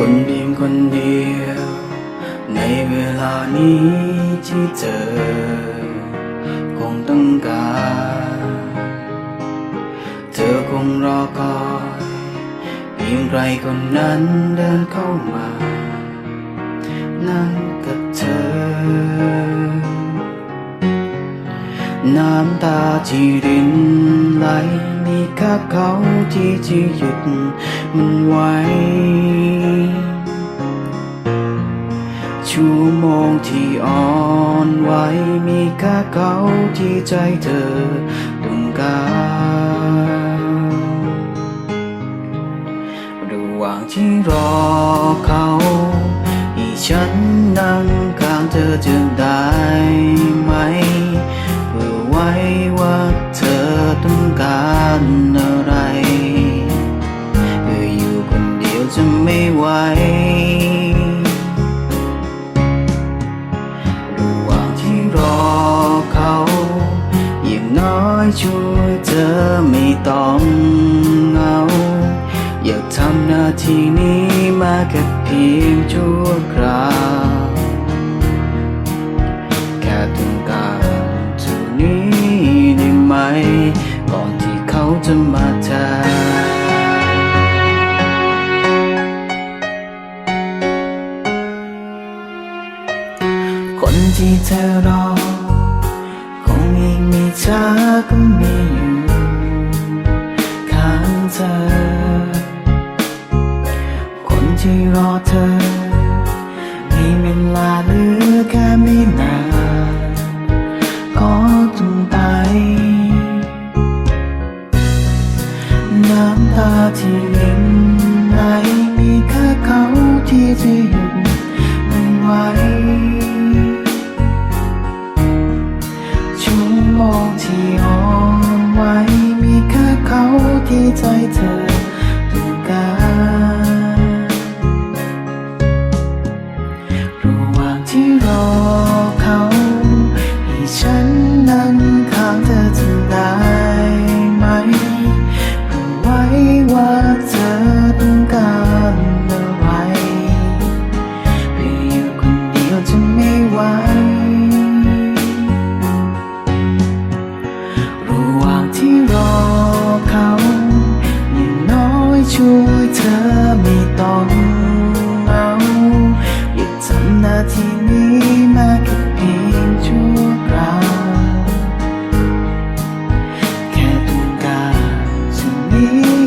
คนเพียงคนเดียว ในเวลานี้ที่เจอ คงต้องการ เธอคงรอคอยเพียงใครคนนั้นเดินเข้ามา นั่งกับเธอ น้ำตาที่รินไหลมีแค่เขาที่จะหยุดมันไว้ ชั่วโมงที่อ่อนไหวมีแค่เขาที่ใจเธอต้องการระหว่างที่รอเขาให้ฉันนั่งข้างเธอจะได้ ช่วยเธอไม่ต้องเหงา อยากทำหน้าที่นี้มาแค่เพียงชั่วคราว แค่ต้องการเท่านี้ได้ไหม ก่อนที่เขาจะมาแทนคนที่เธอรอ คงยังมีเธอ ก็มีอยู่ข้างเธอ คนที่รอเธอ มีเวลาเหลือแค่ไม่นานก็ต้องไป น้ำตาที่รินไหลมีแค่เขาที่จะหยุดมันไว้ชั่ว จ